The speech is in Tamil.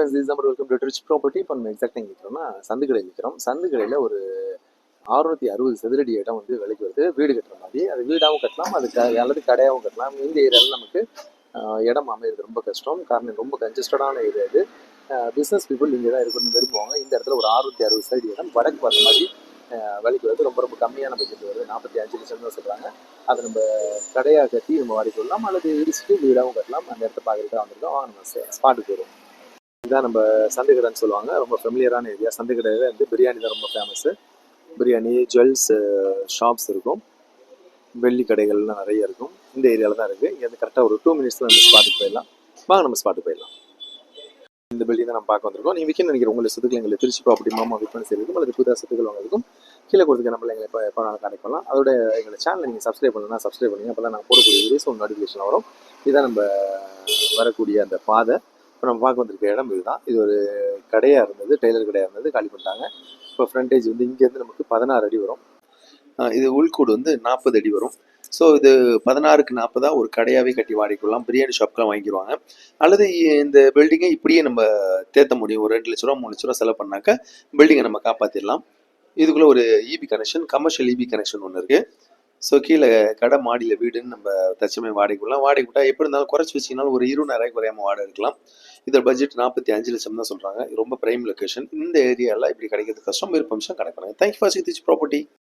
Friends this number welcome to rich property இப்போ நம்ம எக்ஸாக்டாக நிற்கிறோம்னா சந்துக்கடை நிற்கிறோம் சந்துக்கடையில் ஒரு அறுநூத்தி அறுபது சதுரடி இடம் வந்து விலைக்கு வருது. வீடு கட்டுற மாதிரி. அது வீடாகவும் கட்டலாம் அது க அல்லது கடையாகவும் கட்டலாம். இந்த ஏரியாவில் நமக்கு இடம் அமையிறது ரொம்ப கஷ்டம். காரணம் ரொம்ப கன்ஜஸ்டடான ஏரியா இது. பிஸ்னஸ் பீப்புள் இங்கே தான் இருக்கணும்னு விரும்புவாங்க. இந்த இடத்துல ஒரு அறுநூத்தி அறுபது சைடு இடம் வடக்கு பார்த்த மாதிரி விலைக்கு வருது. ரொம்ப ரொம்ப கம்மியான பட்ஜெட் வருது. நாற்பத்தி அஞ்சு லட்சம் தான் சொல்கிறாங்க அதை நம்ம கடையாக கட்டி நம்ம வாடி கொள்ளலாம் அல்லது இடிச்சுட்டு வீடாகவும் கட்டலாம். அந்த இடத்த பார்க்குறதுக்காக வந்திருக்கோம் வாங்க நம்ம ஸ்பாட்டுக்கு வருவோம் இதான் நம்ம சந்தைக்கடைன்னு சொல்லுவாங்க. ரொம்ப ஃபெமிலியரான ஏரியா சந்தைக்கடையில் வந்து பிரியாணி தான் ரொம்ப ஃபேமஸ்ஸு பிரியாணி ஜுவல்ஸ் ஷாப்ஸ் இருக்கும். வெள்ளி கடைகள்லாம் நிறைய இருக்கும். இந்த ஏரியாவில் தான் இருக்குது இங்கே வந்து கரெக்டாக ஒரு டூ மினிட்ஸில் நம்ம ஸ்பாட்டுக்கு போயிடலாம். வாங்க நம்ம ஸ்பாட்டுக்கு போயிடலாம். இந்த பில்டிங் தான் நம்ம பார்க்க வந்திருக்கோம். நீ விற்க நினைக்கிற உங்களை சொத்துக்கள் எங்களுக்கு திருச்சி ப்ராப்பர்ட்டி மாமா விற்பனை செய்யறதுக்கும் அல்லது புதிய சொத்துக்கள் வாங்குறதுக்கும் கீழே கொடுத்துக்க நம்மள எங்களை எப்போ எப்போ நாங்கள் கனெக்ட் பண்ணலாம். அதோட எங்களை சேனலை நீங்கள் சப்ஸ்கிரைப் பண்ணலாம் சப்ஸ்கிரைப் பண்ணுங்க. அப்போ தான் நான் போடக்கூடிய வீடியோஸ் ஒரு நோட்டிஃபிகேஷன் வரும். இதுதான் நம்ம வரக்கூடிய அந்த பாதை. இப்போ நம்ம பார்க்க வந்திருக்க இடம் இதுதான். இது ஒரு கடையாக இருந்தது டெய்லர் கடையாக இருந்தது காலி பண்ணிட்டாங்க. இப்போ ஃப்ரண்டேஜ் வந்து இங்கேருந்து நமக்கு பதினாறு அடி வரும். இது உள்கூடு வந்து நாற்பது அடி வரும். ஸோ இது பதினாறுக்கு நாற்பதா ஒரு கடையாகவே கட்டி வாடிக்கலாம் பிரியாணி ஷாப்க்கெலாம் வாங்கிடுவாங்க அல்லது இந்த பில்டிங்கை இப்படியே நம்ம தேத்த முடியும். ஒரு ரெண்டு லட்ச ரூபா மூணு லட்ச ரூபா செலவு பண்ணாக்க பில்டிங்கை நம்ம காப்பாற்றிடலாம் இதுக்குள்ளே ஒரு EB connection commercial EB connection ஒன்று இருக்குது ஸோ கீழே கடை மாடியில் வீடுன்னு நம்ம தச்சமே வாடகை விடலாம் வாடகை விட்டா எப்படி இருந்தாலும் குறைச்சி வச்சிங்கனாலும் ஒரு இருபதாயிரம் குறையாம வாடகை எடுக்கலாம். இதோட பட்ஜெட் நாற்பத்தி அஞ்சு லட்சம் தான் சொல்கிறாங்க ரொம்ப பிரைம் லொக்கேஷன் இந்த ஏரியாவில் இப்படி கிடைக்கிறது கஷ்டம். விருப்பம் கிடைக்கிறாங்க தேங்க்யூ ஃபார் சித்திச் ப்ராப்பர்ட்டி